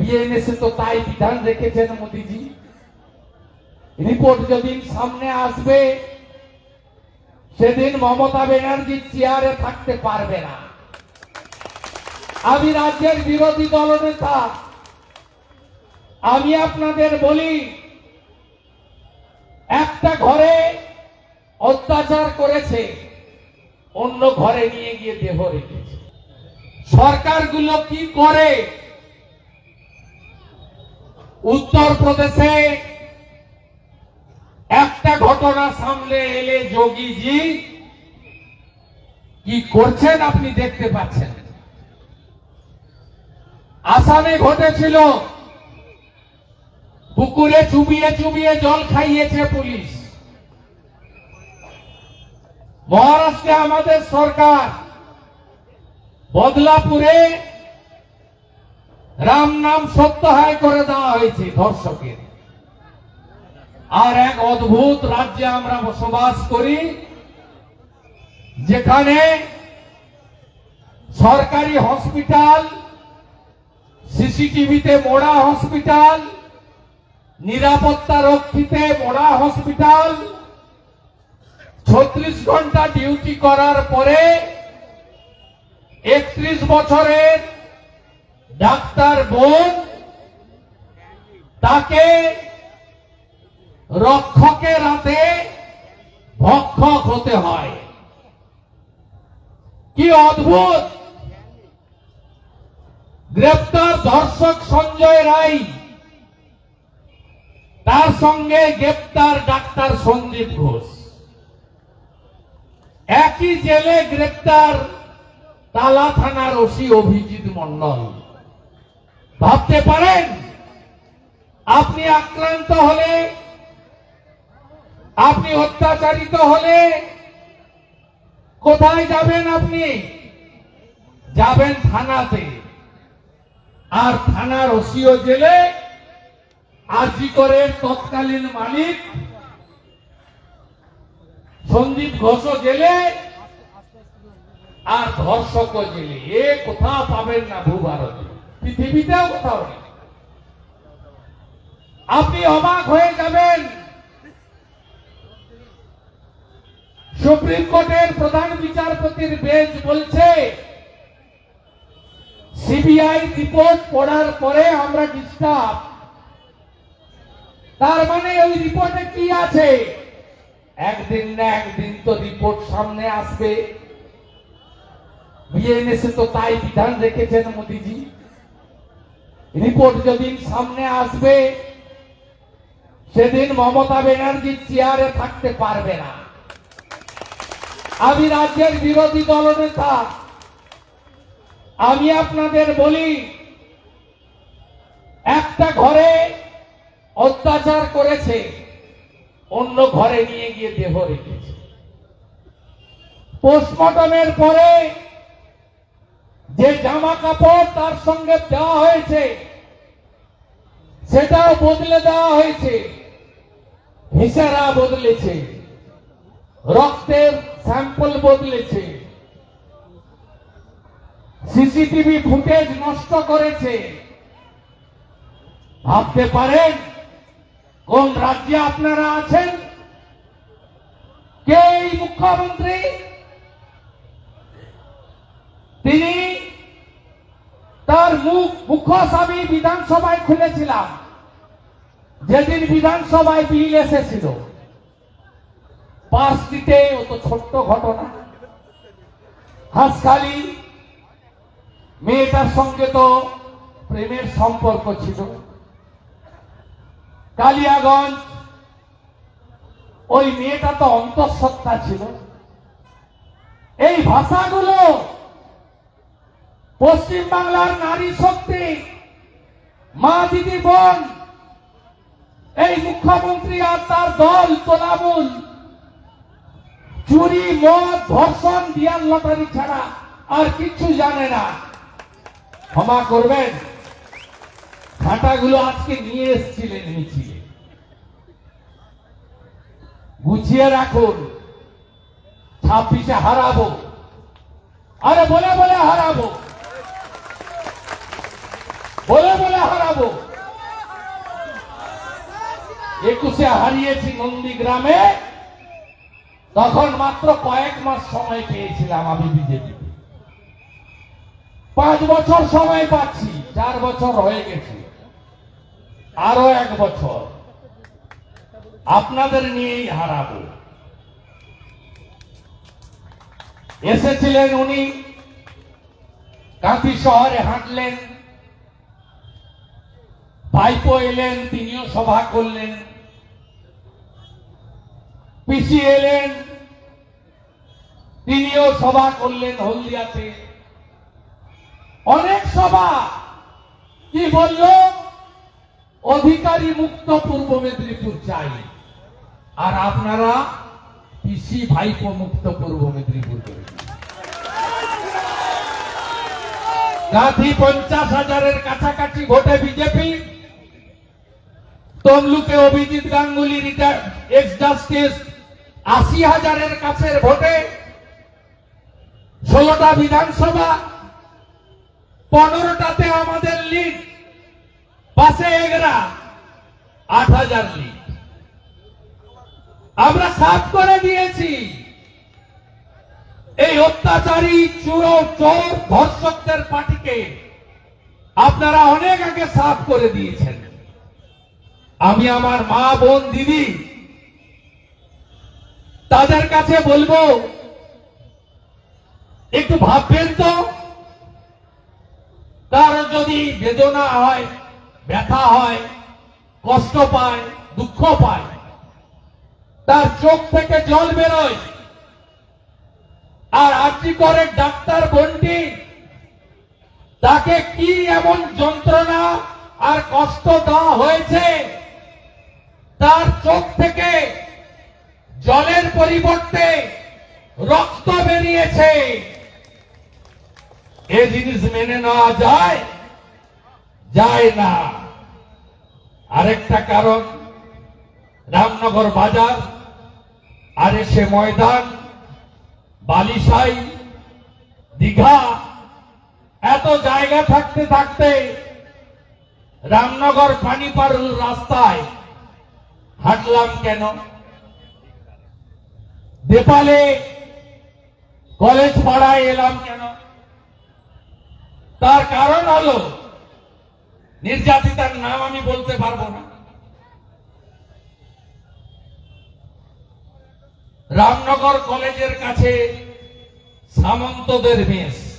বিএনএসে তো তাই বিধান রেখেছেন রিপোর্ট যেদিন সামনে আসবে, সেদিন মমতা ব্যানার্জি চেয়ারে থাকতে পারবে না। আমি রাজ্যের বিরোধী দলনেতা। আমি আপনাদের বলি, একটা ঘরে অত্যাচার করেছে, অন্য ঘরে নিয়ে গিয়ে দেহ রেখেছে। সরকারগুলো কি করে উত্তরপ্রদেশে একটা ঘটনা সামনে এলে যোগীজি, কি করছেন আপনি দেখতে পাচ্ছেন? আসামে ঘটেছিল, পুকুরে চুবিয়ে চুবিয়ে জল খাইয়েছে পুলিশ। মহারাষ্ট্রে আমাদের সরকার, বদলাপুরে রাম নাম সত্যাহার করে দেওয়া হয়েছে ধর্ষকের। আর এক অদ্ভুত রাজ্যে আমরা বসবাস করি, যেখানে সরকারি হসপিটাল, সিসিটিভিতে মোড়া হসপিটাল, নিরাপত্তা রক্ষীতে মোড়া হসপিটাল, ছত্রিশ ঘণ্টা ডিউটি করার পরে একত্রিশ বছরের ডাক্তার বোন তাকে রক্ষকের হাতে ভক্ষক হতে হয়। কি অদ্ভুত! গ্রেপ্তার ধর্ষক সঞ্জয় রায়, তার সঙ্গে গ্রেপ্তার ডাক্তার সঞ্জীব ঘোষ। একই জেলে গ্রেপ্তার তালা থানার ওসি অভিজিৎ মন্ডল ভাবতে পারেন, আপনি আক্রান্ত হলে, আপনি অত্যাচারিত হলে, কোথায় যাবেন আপনি? যাবেন থানাতে। আর থানার ওসিও জেলে আরজি করে তৎকালীন মালিক সন্দীপ ঘোষ জেলে, আর ধর্ষক জেলে। এ কোথাও পাবেন না ভূভারতে পৃথিবীতেও কোথাও নেই। আপনি অবাক হয়ে যাবেন। সুপ্রিম কোর্টের প্রধান বিচারপতির বেঞ্চ বলছে, সিবিআই রিপোর্ট পড়ার পরে আমরা ডিস্টার্ব তার মানে ওই রিপোর্টে কি আছে? একদিন না একদিন তো রিপোর্ট সামনে আসবে। বিএনএসে তো তাই বিধান রেখেছেন মোদিজি। রিপোর্ট যেদিন সামনে আসবে, সেদিন মমতা ব্যানার্জি চেয়ারে থাকতে পারবে না। আমি রাজ্যের বিরোধী দলনেতা। আমি আপনাদের বলি, একটা ঘরে অত্যাচার করেছে, অন্য ঘরে নিয়ে গিয়ে দেহ রেখেছে। পোস্টমর্টমের পরে যে জামা কাপড় তার সঙ্গে দেওয়া হয়েছে, সেটাও বদলে দেওয়া হয়েছে, হিসারা বদলেছে, রক্তের স্যাম্পল বদলেছে, সিসিটিভি ফুটেজ নষ্ট করেছে। ভাবতে পারেন, কোন রাজ্যে আপনারা আছেন? কে এই মুখ্যমন্ত্রী? তিনি মুখ মুখোশ আমি বিধানসভায় খুলেছিলাম। যেদিন বিধানসভায় বিল এসেছিল। পাঁচ দিতে অত ছোট্ট ঘটনা। হাসখালি মেয়েটার সঙ্গে তো প্রেমের সম্পর্ক ছিল। কালিয়াগঞ্জ, ওই মেয়েটা তো অন্তঃসত্ত্বা ছিল। এই ভাষাগুলো পশ্চিম বাংলার নারী শক্তি, মা দিদি বোন, এই মুখ্যমন্ত্রী আর তার দল তোলামূল। চুরি, মদ, ধর্ষণ, দিয়াল লটারি ছাড়া আর কিছু জানে না। ক্ষমা করবেন। খাটাগুলো আজকে নিয়ে এসেছিলেন মিছিলে গুছিয়ে রাখুন। ছাব্বিশে হারাবো। আরে বলে বলে হারাবো। বলে বলে হারাবো। একুশে হারিয়েছি নন্দীগ্রামে। তখন মাত্র কয়েক মাস সময় পেয়েছিলাম আমি বিজেপি পাঁচ বছর সময় পাচ্ছি, চার বছর হয়ে গেছে। আরও এক বছর। আপনাদের নিয়েই হারাবো। এসেছিলেন উনি। কাঁথি শহরে হাঁটলেন। ভাইপো এলেন, তিনিও সভা করলেন। পিসি এলেন, তিনিও সভা করলেন হলদিয়াতে। অনেক সভা, কি বলল? অধিকারী মুক্ত পূর্ব মেদিনীপুর চাই। আর আপনারা পিসি ভাইপো মুক্ত পূর্ব মেদিনীপুর করে। গান্ধী পঞ্চাশ হাজারের কাছাকাছি ভোটে বিজেপি তমলুকে অভিজিৎ গাঙ্গুলি আশি হাজারের কাছের ভোটে ষোলোটা বিধানসভা, পনেরোটাতে আমাদের লিড পাশে এগরা, আট হাজার লিড আমরা সাফ করে দিয়েছি। এই অত্যাচারী চুরো চোর ধর্ষকদের পার্টিকে আপনারা অনেক আগে সাফ করে দিয়েছেন। আমি আমার মা, বোন, দিদি তাদের কাছে বলব, একটু ভাববেন তো। কারও যদি বেদনা হয়, ব্যথা হয়, কষ্ট পায়, দুঃখ পায়, তার চোখ থেকে জল বেরোয়। আর আর্জি করে ডাক্তার বন্টি, তাকে কি এমন যন্ত্রণা আর কষ্ট দেওয়া হয়েছে? চোখ থেকে জলের পরিবর্তে রক্ত বেরিয়েছে। এ জিনিস মেনে নেওয়া যায় যায় না। আরেকটা কারণ, রামনগর বাজার, আর সে ময়দান, বালিশাই, দীঘা, এত জায়গা থাকতে থাকতে রামনগর পানিপার রাস্তায় হাঁটলাম কেন? নেপালে কলেজ পাড়ায় এলাম কেন? তার কারণ হলো, নির্যাতিতার নাম আমি বলতে পারব না। রামনগর কলেজের কাছে সামন্তদের মেস।